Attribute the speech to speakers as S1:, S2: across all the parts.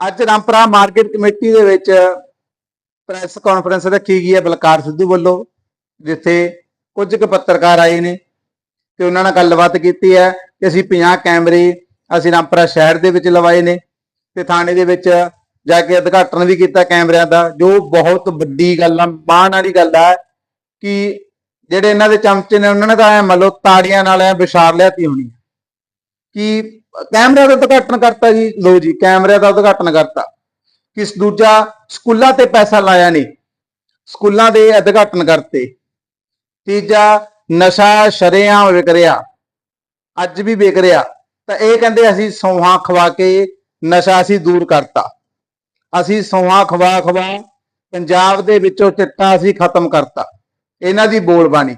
S1: ਅੱਜ Rampura market committee ਦੇ ਵਿੱਚ ਪ੍ਰੈਸ ਕਾਨਫਰੰਸ ਰੱਖੀ ਗਈ ਹੈ ਬਲਕਾਰ ਸਿੱਧੂ ਵੱਲੋਂ, ਜਿੱਥੇ ਕੁਝ ਕੁ ਪੱਤਰਕਾਰ ਆਏ ਨੇ ਤੇ ਉਹਨਾਂ ਨਾਲ ਗੱਲਬਾਤ ਕੀਤੀ ਹੈ ਕਿ ਅਸੀਂ 50 ਕੈਮਰੇ ਅਸੀਂ ਰਾਮਪੁਰਾ ਸ਼ਹਿਰ ਦੇ ਵਿੱਚ ਲਵਾਏ ਨੇ ਤੇ ਥਾਣੇ ਦੇ ਵਿੱਚ ਜਾ ਕੇ ਉਦਘਾਟਨ ਵੀ ਕੀਤਾ ਕੈਮਰਿਆਂ ਦਾ, ਜੋ ਬਹੁਤ ਵੱਡੀ ਗੱਲ ਆ, ਮਾਣ ਵਾਲੀ ਗੱਲ ਆ ਕਿ ਜਿਹੜੇ ਇਹਨਾਂ ਦੇ ਚਮਚੇ ਨੇ, ਉਹਨਾਂ ਨੇ ਤਾਂ ਐ ਮੰਨ ਲਓ ਤਾੜੀਆਂ ਨਾਲ ਐ ਵਿਸ਼ਾਰ ਲਿਆਤੀ ਹੋਣੀ ਕਿ ਕੈਮਰਿਆਂ ਦਾ ਉਦਘਾਟਨ ਕਰਤਾ ਜੀ ਲੋ ਜੀ, ਕੈਮਰਿਆਂ ਦਾ ਉਦਘਾਟਨ ਕਰਤਾ। ਕਿਸ ਦੂਜਾ, ਸਕੂਲਾਂ ਤੇ ਪੈਸਾ ਲਾਇਆ ਨਹੀਂ। ਸਕੂਲਾਂ ਦੇ ਉਦਘਾਟਨ ਕਰਤੇ। ਤੀਜਾ, ਨਸ਼ਾ ਸ਼ਰੇਆਮ ਵਿਕ ਰਿਹਾ। ਅੱਜ ਵੀ ਵਿਕ ਰਿਹਾ। ਤਾਂ ਇਹ ਕਹਿੰਦੇ ਅਸੀਂ ਸੌਹਾਂ ਖਵਾ ਕੇ ਨਸ਼ਾ ਅਸੀਂ ਦੂਰ ਕਰਤਾ। ਅਸੀਂ ਸੌਹਾਂ ਖਵਾ ਖਵਾ ਪੰਜਾਬ ਦੇ ਵਿੱਚੋਂ ਚਿੱਟਾ ਅਸੀਂ ਖਤਮ ਕਰਤਾ। ਇਹਨਾਂ ਦੀ ਬੋਲਬਾਣੀ।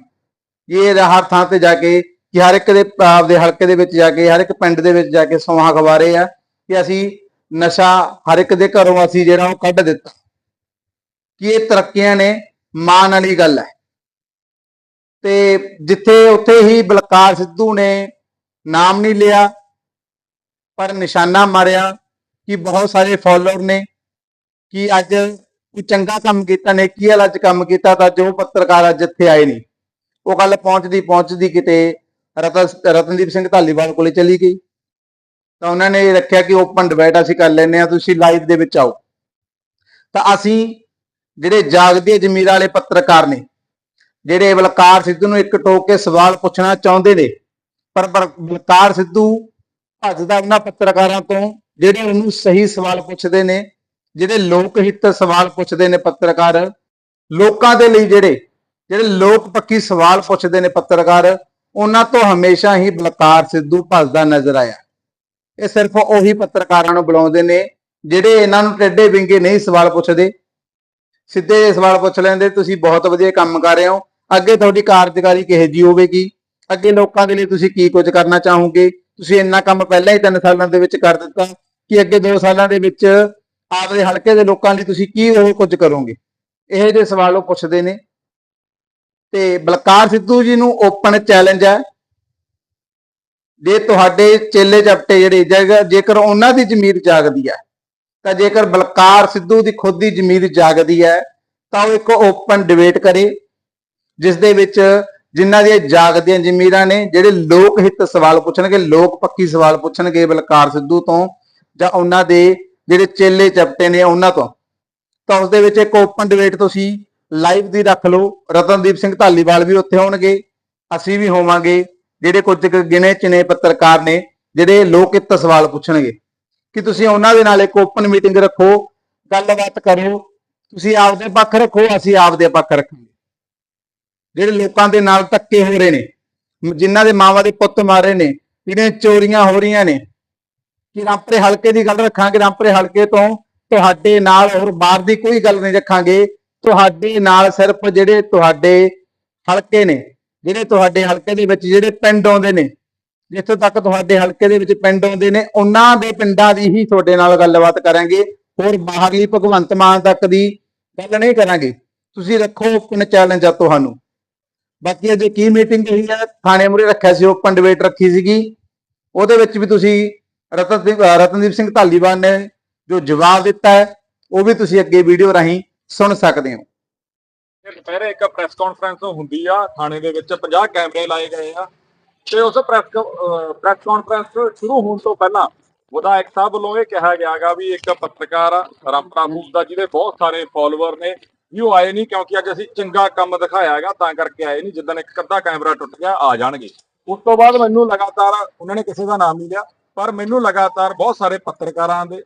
S1: ਇਹ ਹਰ ਥਾਂ ਤੇ ਜਾ ਕੇ ਕਿ ਹਰ ਇੱਕ ਦੇ, ਆਪਦੇ ਹਲਕੇ ਦੇ ਵਿੱਚ ਜਾ ਕੇ, ਹਰ ਇੱਕ ਪਿੰਡ ਦੇ ਵਿੱਚ ਜਾ ਕੇ ਸੌਹਾਂ ਖਵਾ ਰਹੇ ਆ ਕਿ ਅਸੀਂ ਨਸ਼ਾ ਹਰ ਇੱਕ ਦੇ ਘਰੋਂ ਅਸੀਂ ਜਿਹੜਾ ਉਹ ਕੱਢ ਦਿੱਤਾ। ਕਿ ਇਹ ਤਰੱਕੀਆਂ ਨੇ, ਮਾਣ ਵਾਲੀ ਗੱਲ ਹੈ। ਤੇ ਜਿੱਥੇ ਉੱਥੇ ਹੀ ਬਲਕਾਰ ਸਿੱਧੂ ਨੇ ਨਾਮ ਨਹੀਂ ਲਿਆ, ਪਰ ਨਿਸ਼ਾਨਾ ਮਾਰਿਆ ਕਿ ਬਹੁਤ ਸਾਰੇ ਫਾਲੋਅਰ ਨੇ ਕਿ ਅੱਜ ਕੋਈ ਚੰਗਾ ਕੰਮ ਕੀਤਾ ਨੇ, ਕੀ ਅੱਜ ਕੰਮ ਕੀਤਾ ਤਾਂ ਜੋ ਪੱਤਰਕਾਰ ਅੱਜ ਇੱਥੇ ਆਏ ਨਹੀਂ। ਉਹ ਗੱਲ ਪਹੁੰਚਦੀ ਪਹੁੰਚਦੀ ਕਿਤੇ ਰਤਨ, ਰਤਨਦੀਪ ਸਿੰਘ ਧਾਲੀਵਾਲ ਕੋਲੇ ਚਲੀ ਗਈ। ਤਾਂ ਉਹਨਾਂ ਨੇ ਇਹ ਰੱਖਿਆ ਕਿ ਓਪਨ ਡਿਬੇਟ ਅਸੀਂ ਕਰ ਲੈਨੇ ਆ ਤੁਸੀਂ ਲਾਈਵ ਦੇ ਵਿੱਚ ਆਓ। ਤਾਂ ਅਸੀਂ ਜਿਹੜੇ ਜਾਗਦੇ ਜ਼ਮੀਰ ਵਾਲੇ ਪੱਤਰਕਾਰ ਨੇ, ਜਿਹੜੇ ਬਲਕਾਰ ਸਿੱਧੂ ਨੂੰ ਇੱਕ ਟੋਕ ਕੇ ਸਵਾਲ ਪੁੱਛਣਾ ਚਾਹੁੰਦੇ ਨੇ, ਪਰ ਬਲ- ਬਲਕਾਰ ਸਿੱਧੂ ਭੱਜਦਾ ਉਹਨਾਂ ਪੱਤਰਕਾਰਾਂ ਤੋਂ, ਜਿਹੜੇ ਉਹਨੂੰ ਸਹੀ ਸਵਾਲ ਪੁੱਛਦੇ ਨੇ, ਜਿਹੜੇ ਲੋਕ ਹਿੱਤ ਸਵਾਲ ਪੁੱਛਦੇ ਨੇ ਪੱਤਰਕਾਰ, ਲੋਕਾਂ ਦੇ ਲਈ ਜਿਹੜੇ ਜਿਹੜੇ ਲੋਕ ਪੱਕੀ ਸਵਾਲ ਪੁੱਛਦੇ ਨੇ ਪੱਤਰਕਾਰ ਉਹਨਾਂ ਤੋਂ ਹਮੇਸ਼ਾ ਹੀ ਬਲਕਾਰ ਸਿੱਧੂ ਭੱਜਦਾ ਨਜ਼ਰ ਆਇਆ। ਇਹ ਸਿਰਫ ਉਹੀ ਪੱਤਰਕਾਰਾਂ ਨੂੰ ਬੁਲਾਉਂਦੇ ਨੇ ਜਿਹੜੇ ਇਹਨਾਂ ਨੂੰ ਟੇਢੇ ਵਿੰਗੇ ਨਹੀਂ ਸਵਾਲ ਪੁੱਛਦੇ। ਸਿੱਧੇ ਜਿਹੇ ਸਵਾਲ ਪੁੱਛ ਲੈਂਦੇ, ਤੁਸੀਂ ਬਹੁਤ ਵਧੀਆ ਕੰਮ ਕਰ ਰਹੇ ਹੋ। ਅੱਗੇ ਤੁਹਾਡੀ ਕਾਰਜਕਾਰੀ ਕਿਹੋ ਜੀ ਹੋਵੇਗੀ? ਅੱਗੇ ਲੋਕਾਂ ਦੇ ਲਈ ਤੁਸੀਂ ਕੀ ਕੁਝ ਕਰਨਾ ਚਾਹੋਗੇ? ਤੁਸੀਂ ਇੰਨਾ ਕੰਮ ਪਹਿਲਾਂ ਹੀ 3 ਸਾਲਾਂ ਦੇ ਵਿੱਚ ਕਰ ਦਿੱਤਾ ਕਿ ਅੱਗੇ 2 ਸਾਲਾਂ ਦੇ ਵਿੱਚ ਆਪਦੇ ਹਲਕੇ ਦੇ ਲੋਕਾਂ ਲਈ ਤੁਸੀਂ ਕੀ ਉਹ ਕੁਝ ਕਰੋਗੇ? ਇਹੋ ਜਿਹੇ ਸਵਾਲ ਉਹ ਪੁੱਛਦੇ ਨੇ। ਤੇ ਬਲਕਾਰ ਸਿੱਧੂ ਜੀ ਨੂੰ ਓਪਨ ਚੈਲੰਜ ਹੈ। ਜੇ ਤੁਹਾਡੇ ਚੇਲੇ ਚਪਟੇ ਜਿਹੜੇ ਜੇਕਰ- ਉਹਨਾਂ ਦੀ ਜ਼ਮੀਰ ਜਾਗਦੀ ਹੈ, ਤਾਂ ਜੇਕਰ ਬਲਕਾਰ ਸਿੱਧੂ ਦੀ ਖੁਦ ਦੀ ਜ਼ਮੀਰ ਜਾਗਦੀ ਹੈ, ਤਾਂ ਉਹ ਇੱਕ ਓਪਨ ਡਿਬੇਟ ਕਰੇ, ਜਿਸ ਦੇ ਵਿੱਚ ਜਿਨ੍ਹਾਂ ਦੀਆਂ ਜਾਗਦੀਆਂ ਜ਼ਮੀਰਾਂ ਨੇ, ਜਿਹੜੇ ਲੋਕ ਹਿੱਤ ਸਵਾਲ ਪੁੱਛਣਗੇ, ਲੋਕ ਪੱਕੀ ਸਵਾਲ ਪੁੱਛਣਗੇ ਬਲਕਾਰ ਸਿੱਧੂ ਤੋਂ, ਜਾਂ ਉਹਨਾਂ ਦੇ ਜਿਹੜੇ ਚੇਲੇ ਚਪਟੇ ਨੇ ਉਹਨਾਂ ਤੋਂ। ਤਾਂ ਉਸ ਦੇ ਵਿੱਚ ਇੱਕ ਓਪਨ ਡਿਬੇਟ ਤੁਸੀਂ ਲਾਈਵ ਦੀ ਰੱਖ ਲਓ। ਰਤਨਦੀਪ ਸਿੰਘ ਧਾਲੀਵਾਲ ਵੀ ਉੱਥੇ ਹੋਣਗੇ ਅਸੀਂ ਵੀ ਹੋਵਾਂਗੇ। ਜਿਹੜੇ ਕੁਝ ਕੁ ਗਿਣੇ ਚਿਣੇ ਪੱਤਰਕਾਰ ਨੇ, ਜਿਹੜੇ ਲੋਕ ਹਿੱਤ ਸਵਾਲ ਪੁੱਛਣਗੇ। ਕਿ ਤੁਸੀਂ ਉਹਨਾਂ ਦੇ ਨਾਲ ਇੱਕ ਓਪਨ ਮੀਟਿੰਗ ਰੱਖੋ, ਗੱਲਬਾਤ ਕਰੋ। ਤੁਸੀਂ ਆਪਦੇ ਪੱਖ ਰੱਖੋ, ਅਸੀਂ ਆਪਦੇ ਪੱਖ ਰੱਖਾਂਗੇ। ਜਿਹੜੇ ਲੋਕਾਂ ਦੇ ਨਾਲ ਧੱਕੇ ਹੋ ਰਹੇ ਨੇ ਮ- ਜਿਨ੍ਹਾਂ ਦੇ ਮਾਵਾਂ ਦੇ ਪੁੱਤ ਮਾਰੇ ਨੇ, ਜਿਹੜੀਆਂ ਚੋਰੀਆਂ ਹੋ ਰਹੀਆਂ ਨੇ, ਕਿ ਰਾਮਪੁਰੇ ਹਲਕੇ ਦੀ ਗੱਲ ਰੱਖਾਂਗੇ। ਰਾਮਪੁਰੇ ਹਲਕੇ ਤੋਂ ਤੁਹਾਡੇ ਨਾਲ ਹੋਰ ਬਾਹਰ ਦੀ ਕੋਈ ਗੱਲ ਨਹੀਂ ਰੱਖਾਂਗੇ। ਤੁਹਾਡੇ ਨਾਲ ਸਿਰਫ ਜਿਹੜੇ ਤੁਹਾਡੇ ਹਲਕੇ ਨੇ, ਜਿਹੜੇ ਤੁਹਾਡੇ ਹਲਕੇ ਦੇ ਵਿੱਚ ਜਿਹੜੇ ਪਿੰਡ ਆਉਂਦੇ ਨੇ, ਜਿੱਥੋਂ ਤੱਕ ਤੁਹਾਡੇ ਹਲਕੇ ਦੇ ਵਿੱਚ ਪਿੰਡ ਆਉਂਦੇ ਨੇ, ਉਹਨਾਂ ਦੇ ਪਿੰਡਾਂ ਦੀ ਹੀ ਤੁਹਾਡੇ ਨਾਲ ਗੱਲਬਾਤ ਕਰਾਂਗੇ। ਹੋਰ ਬਾਹਰਲੀ ਭਗਵੰਤ ਮਾਨ ਤੱਕ ਦੀ ਗੱਲ ਨਹੀਂ ਕਰਾਂਗੇ। ਤੁਸੀਂ ਰੱਖੋ ਓਪਨ ਚੈਲੰਜ ਆ ਤੁਹਾਨੂੰ। ਬਾਕੀ ਅਜੇ ਕੀ ਮੀਟਿੰਗ ਹੋਈ ਹੈ ਥਾਣੇ ਮੁਰੇ ਰੱਖਿਆ ਸੀ ਓਪਨ ਡਿਬੇਟ ਰੱਖੀ ਸੀਗੀ। ਉਹਦੇ ਵਿੱਚ ਵੀ ਤੁਸੀਂ ਰਤਨਦੀਪ ਰਤਨਦੀਪ ਸਿੰਘ ਧਾਲੀਵਾਲ ਨੇ ਜੋ ਜਵਾਬ ਦਿੱਤਾ ਹੈ, ਉਹ ਵੀ ਤੁਸੀਂ ਅੱਗੇ ਵੀਡੀਓ ਰਾਹੀਂ ਸੁਣ ਸਕਦੇ ਹੋ।
S2: ਇਹ ਦੁਪਹਿਰੇ ਇੱਕ ਪ੍ਰੈਸ ਕਾਨਫਰੰਸ ਹੁੰਦੀ ਆ, ਥਾਣੇ ਦੇ ਵਿੱਚ 50 ਕੈਮਰੇ ਲਾਏ ਗਏ ਆ। ਤੇ ਉਸ ਪ੍ਰੈਸ ਪ੍ਰੈਸ ਕਾਨਫਰੰਸ ਸ਼ੁਰੂ ਹੋਣ ਤੋਂ ਪਹਿਲਾਂ ਵਿਧਾਇਕ ਸਾਹਿਬ ਵੱਲੋਂ ਇਹ ਕਿਹਾ ਗਿਆਗਾ ਵੀ ਇੱਕ ਪੱਤਰਕਾਰ ਆ ਰਾਮਪੁਰਾ ਦਾ, ਜਿਹਦੇ ਬਹੁਤ ਸਾਰੇ ਫਾਲੋਅਰ ਨੇ, ਵੀ ਉਹ ਆਏ ਨਹੀਂ ਕਿਉਂਕਿ ਅੱਜ ਅਸੀਂ ਚੰਗਾ ਕੰਮ ਦਿਖਾਇਆ ਹੈਗਾ ਤਾਂ ਕਰਕੇ ਆਏ ਨਹੀਂ। ਜਿੱਦਣ ਇੱਕ ਅੱਧਾ ਕੈਮਰਾ ਟੁੱਟ ਗਿਆ, ਆ ਜਾਣਗੇ। ਉਸ ਤੋਂ ਬਾਅਦ ਮੈਨੂੰ ਲਗਾਤਾਰ ਉਹਨਾਂ ਨੇ ਕਿਸੇ ਦਾ ਨਾਮ ਨਹੀਂ ਲਿਆ, ਪਰ ਮੈਨੂੰ ਲਗਾਤਾਰ ਬਹੁਤ ਸਾਰੇ ਪੱਤਰਕਾਰਾਂ ਦੇ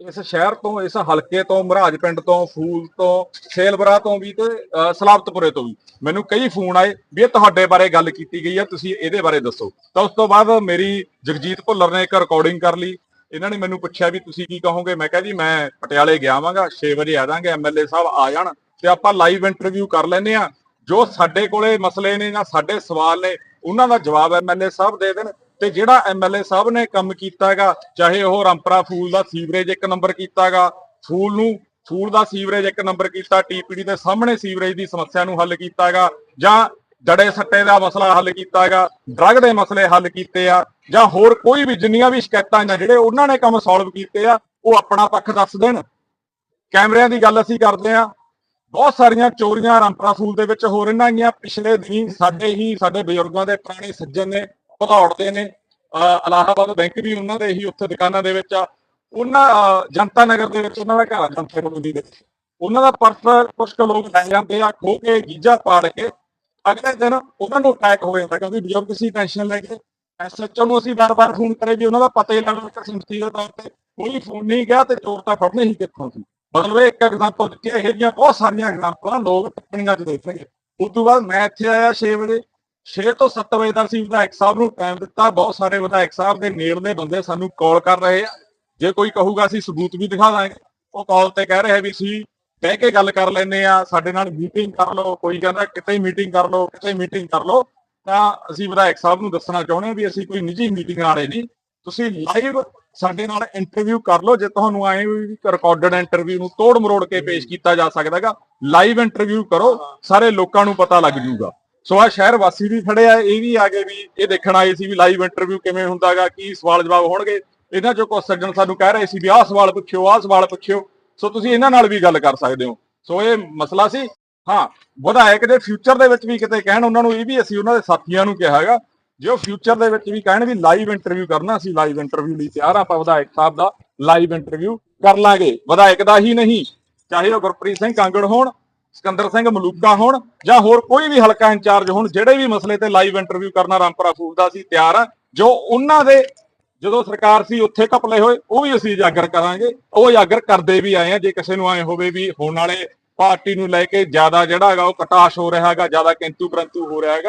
S2: ਇਸ ਸ਼ਹਿਰ ਤੋਂ ਇਸ ਹਲਕੇ ਤੋਂ ਮਹਾਰਾਜ ਪਿੰਡ ਤੋਂ ਫੂਲ ਤੋਂ ਛੇਲਬਰਾ ਤੋਂ ਵੀ ਤੇ ਅ, ਸਲਾਬਤਪੁਰੇ ਤੋਂ ਵੀ। ਮੈਨੂੰ ਕਈ ਫੋਨ ਆਏ ਵੀ ਇਹ ਤੁਹਾਡੇ ਬਾਰੇ ਗੱਲ ਕੀਤੀ ਗਈ ਹੈ ਤੁਸੀਂ ਇਹਦੇ ਬਾਰੇ ਦੱਸੋ। ਤਾਂ ਉਸ ਤੋਂ ਬਾਅਦ ਮੇਰੀ ਜਗਜੀਤ ਭੁੱਲਰ ਨੇ ਇੱਕ ਰਿਕਾਰਡਿੰਗ ਕਰ ਲਈ। ਇਹਨਾਂ ਨੇ ਮੈਨੂੰ ਪੁੱਛਿਆ ਵੀ ਤੁਸੀਂ ਕੀ ਕਹੋਗੇ? ਮੈਂ ਕਿਹਾ ਜੀ ਮੈਂ ਪਟਿਆਲੇ ਗਿਆ ਵਾਂਗਾ 6 ਵਜੇ ਆ ਜਾਾਂਗੇ ਐਮਐਲਏ ਸਾਹਿਬ ਆ ਜਾਣ ਤੇ ਆਪਾਂ ਲਾਈਵ ਇੰਟਰਵਿਊ ਕਰ ਲੈਨੇ ਆ ਜੋ ਸਾਡੇ ਕੋਲੇ ਮਸਲੇ ਨੇ ਜਾਂ ਸਾਡੇ ਸਵਾਲ ਨੇ ਉਹਨਾਂ ਦਾ ਜਵਾਬ ਐਮਐਲਏ ਸਾਹਿਬ ਦੇ ਦੇਣ। ਤੇ ਜਿਹੜਾ ਐਮਐਲਏ ਸਾਹਿਬ ਨੇ ਕੰਮ ਕੀਤਾ ਹੈਗਾ ਚਾਹੇ ਉਹ ਰੰਪਰਾ ਫੂਲ ਦਾ ਸੀਵਰੇਜ ਇੱਕ ਨੰਬਰ ਕੀਤਾਗਾ, ਫੂਲ ਨੂੰ, ਫੂਲ ਦਾ ਸੀਵਰੇਜ ਇੱਕ ਨੰਬਰ ਕੀਤਾ ਟੀਪੀਡੀ ਦੇ ਸਾਹਮਣੇ ਸੀਵਰੇਜ ਦੀ ਸਮੱਸਿਆ ਨੂੰ ਹੱਲ ਕੀਤਾਗਾ, ਜਾਂ ਜੜੇ ਸੱਟੇ ਦਾ ਮਸਲਾ ਹੱਲ ਕੀਤਾਗਾ, ਡਰੱਗ ਦੇ ਮਸਲੇ ਹੱਲ ਕੀਤੇ ਆ, ਜਾਂ ਹੋਰ ਕੋਈ ਵੀ ਜਿੰਨੀਆਂ ਵੀ ਸ਼ਿਕਾਇਤਾਂ ਜਾਂ ਜਿਹੜੇ ਉਹਨਾਂ ਨੇ ਕੰਮ ਸੋਲਵ ਕੀਤੇ ਆ, ਉਹ ਆਪਣਾ ਪੱਖ ਦੱਸ ਦੇਣ। ਕੈਮਰਿਆਂ ਦੀ ਗੱਲ ਅਸੀਂ ਕਰਦੇ ਹਾਂ। ਬਹੁਤ ਸਾਰੀਆਂ ਚੋਰੀਆਂ ਰੰਪਰਾ ਫੂਲ ਦੇ ਵਿੱਚ ਹੋ ਰਹੀਆਂ ਗੀਆਂ ਪਿਛਲੇ ਦਿਨੀ ਸਾਡੇ ਹੀ, ਸਾਡੇ ਬਜ਼ੁਰਗਾਂ ਦੇ ਪੁਰਾਣੇ ਸੱਜਣ ਨੇ ਦੌੜਦੇ ਨੇ। ਅਹ ਇਲਾਹਾਬਾਦ ਬੈਂਕ ਵੀ ਉਹਨਾਂ ਦੇ ਹੀ ਉੱਥੇ ਦੁਕਾਨਾਂ ਦੇ ਵਿੱਚ ਆ। ਉਹਨਾਂ ਅਹ ਜਨਤਾ ਨਗਰ ਦੇ ਵਿੱਚ ਉਹਨਾਂ ਦਾ ਘਰ ਜਨਤਾ ਕਲੋਨੀ ਦੇ ਵਿੱਚ। ਉਹਨਾਂ ਦਾ ਪਰਸ ਕੁਝ ਲੋਕ ਲੈ ਜਾਂਦੇ ਆ ਖੋ ਕੇ ਗੀਜਾ ਪਾੜ ਕੇ। ਅਗਲੇ ਦਿਨ ਉਹਨਾਂ ਨੂੰ ਅਟੈਕ ਹੋ ਜਾਂਦਾ ਕਿਉਂਕਿ ਬਜ਼ੁਰਗ ਸੀ ਟੈਨਸ਼ਨ ਲੈ ਕੇ। ਐਸਐਚਓ ਨੂੰ ਅਸੀਂ ਵਾਰ-ਵਾਰ ਫੋਨ ਕਰੇ ਵੀ ਉਹਨਾਂ ਦਾ ਪਤਾ ਹੀ ਲੱਗਦਾ ਕਿ ਸਿੰਪਤੀ ਦੇ ਤੌਰ ਤੇ ਕੋਈ ਫੋਨ ਨਹੀਂ ਗਿਆ ਤੇ ਚੋਰ ਤਾਂ ਫੜਨੇ ਹੀ ਕਿੱਥੋਂ ਸੀ। ਮਤਲਬ ਇਹ ਇੱਕ ਐਗਜ਼ਾਮਪਲ ਦਿੱਤੀ ਹੈ, ਇਹੋ ਬਹੁਤ ਸਾਰੀਆਂ ਐਗਜ਼ਾਮਪਲਾਂ ਲੋਕ ਟਿੱਪਣੀਆਂ 'ਚ ਦੇਖਣਗੇ। ਉਸ ਤੋਂ ਬਾਅਦ ਮੈਂ ਇੱਥੇ ਆਇਆ 6 ਵਜੇ। 6 ਤੋਂ 7 ਵਜੇ ਤੱਕ ਅਸੀਂ ਵਿਧਾਇਕ ਸਾਹਿਬ ਨੂੰ ਟਾਈਮ ਦਿੱਤਾ। ਬਹੁਤ ਸਾਰੇ ਵਿਧਾਇਕ ਸਾਹਿਬ ਦੇ ਨੇੜਲੇ ਬੰਦੇ ਸਾਨੂੰ ਕਾਲ ਕਰ ਰਹੇ ਆ। ਜੇ ਕੋਈ ਕਹੂਗਾ ਅਸੀਂ ਸਬੂਤ ਵੀ ਦਿਖਾ ਦਾਂਗੇ। ਉਹ ਕਾਲ ਤੇ ਕਹਿ ਰਹੇ ਵੀ ਅਸੀਂ ਬਹਿ ਕੇ ਗੱਲ ਕਰ ਲੈਨੇ ਆ ਸਾਡੇ ਨਾਲ ਮੀਟਿੰਗ ਕਰ ਲਓ। ਕੋਈ ਕਹਿੰਦਾ ਕਿਤੇ ਮੀਟਿੰਗ ਕਰ ਲਓ ਕਿਤੇ ਮੀਟਿੰਗ ਕਰ ਲਓ। ਤਾਂ ਅਸੀਂ ਵਿਧਾਇਕ ਸਾਹਿਬ ਨੂੰ ਦੱਸਣਾ ਚਾਹੁੰਦੇ ਹਾਂ ਵੀ ਅਸੀਂ ਕੋਈ ਨਿੱਜੀ ਮੀਟਿੰਗ ਵਾਲੇ ਨਹੀਂ। ਤੁਸੀਂ ਲਾਈਵ ਸਾਡੇ ਨਾਲ ਇੰਟਰਵਿਊ ਕਰ ਲਓ। ਜੇ ਤੁਹਾਨੂੰ ਆਏ ਵੀ ਰਿਕਾਰਡਡ ਇੰਟਰਵਿਊ ਨੂੰ ਤੋੜ ਮਰੋੜ ਕੇ ਪੇਸ਼ ਕੀਤਾ ਜਾ ਸਕਦਾ ਹੈਗਾ ਲਾਈਵ ਇੰਟਰਵਿਊ ਕਰੋ। ਸਾਰੇ ਲੋਕਾਂ ਨੂੰ ਪਤਾ ਲੱਗ ਜੂਗਾ। ਸੋ ਆ ਸ਼ਹਿਰ ਵਾਸੀ ਵੀ ਖੜੇ ਆ, ਇਹ ਵੀ ਆ ਗਏ ਵੀ ਇਹ ਦੇਖਣ ਆਏ ਸੀ ਵੀ ਲਾਈਵ ਇੰਟਰਵਿਊ ਕਿਵੇਂ ਹੁੰਦਾਗਾ, ਕੀ ਸਵਾਲ ਜਵਾਬ ਹੋਣਗੇ। ਇਹਨਾਂ ਚੋਂ ਕੁਝ ਸੱਜਣ ਸਾਨੂੰ ਕਹਿ ਰਹੇ ਸੀ ਵੀ ਆਹ ਸਵਾਲ ਪੁੱਛਿਓ, ਆਹ ਸਵਾਲ ਪੁੱਛਿਓ। ਸੋ ਤੁਸੀਂ ਇਹਨਾਂ ਨਾਲ ਵੀ ਗੱਲ ਕਰ ਸਕਦੇ ਹੋ। ਸੋ ਇਹ ਮਸਲਾ ਸੀ। ਹਾਂ ਵਿਧਾਇਕ ਦੇ ਫਿਊਚਰ ਦੇ ਵਿੱਚ ਵੀ ਕਿਤੇ ਕਹਿਣ, ਉਹਨਾਂ ਨੂੰ ਇਹ ਵੀ ਅਸੀਂ ਉਹਨਾਂ ਦੇ ਸਾਥੀਆਂ ਨੂੰ ਕਿਹਾ ਹੈਗਾ, ਜੇ ਉਹ ਫਿਊਚਰ ਦੇ ਵਿੱਚ ਵੀ ਕਹਿਣ ਵੀ ਲਾਈਵ ਇੰਟਰਵਿਊ ਕਰਨਾ, ਅਸੀਂ ਲਾਈਵ ਇੰਟਰਵਿਊ ਲਈ ਤਿਆਰ ਆਪਾਂ ਵਿਧਾਇਕ ਸਾਹਿਬ ਦਾ ਲਾਈਵ ਇੰਟਰਵਿਊ ਕਰ ਲਾਂਗੇ। ਵਿਧਾਇਕ ਦਾ ਹੀ ਨਹੀਂ, ਚਾਹੇ ਉਹ ਗੁਰਪ੍ਰੀਤ ਸਿੰਘ ਕਾਂਗੜ ਹੋਣ ਸਿਕੰਦਰ ਸਿੰਘ ਮਲੂਕਾ ਹੋਣ ਜਾਂ ਹੋਰ ਕੋਈ ਵੀ ਹਲਕਾ ਇੰਚਾਰਜ ਹੋਣ, ਜਿਹੜੇ ਵੀ ਮਸਲੇ ਤੇ ਲਾਈਵ ਇੰਟਰਵਿਊ ਕਰਨਾ ਰਾਮਪੁਰਾ ਫੂਲ ਦਾ ਅਸੀਂ ਤਿਆਰ ਆ। ਜੋ ਉਹਨਾਂ ਦੇ ਜਦੋਂ ਸਰਕਾਰ ਸੀ, ਉੱਥੇ ਘਪਲੇ ਹੋਏ, ਉਹ ਵੀ ਅਸੀਂ ਉਜਾਗਰ ਕਰਾਂਗੇ। ਉਹ ਉਜਾਗਰ ਕਰਦੇ ਵੀ ਆਏ ਆ, ਜੇ ਕਿਸੇ ਨੂੰ ਆਏ ਹੋਵੇ ਵੀ ਹੁਣ ਵਾਲੇ ਪਾਰਟੀ ਨੂੰ ਲੈ ਕੇ ਜ਼ਿਆਦਾ ਜਿਹੜਾ ਹੈਗਾ ਉਹ ਕਟਾਸ਼ ਹੋ ਰਿਹਾ ਹੈਗਾ, ਜ਼ਿਆਦਾ ਕਿੰਤੂ ਪਰੰਤੂ ਹੋ ਰਿਹਾ ਹੈਗਾ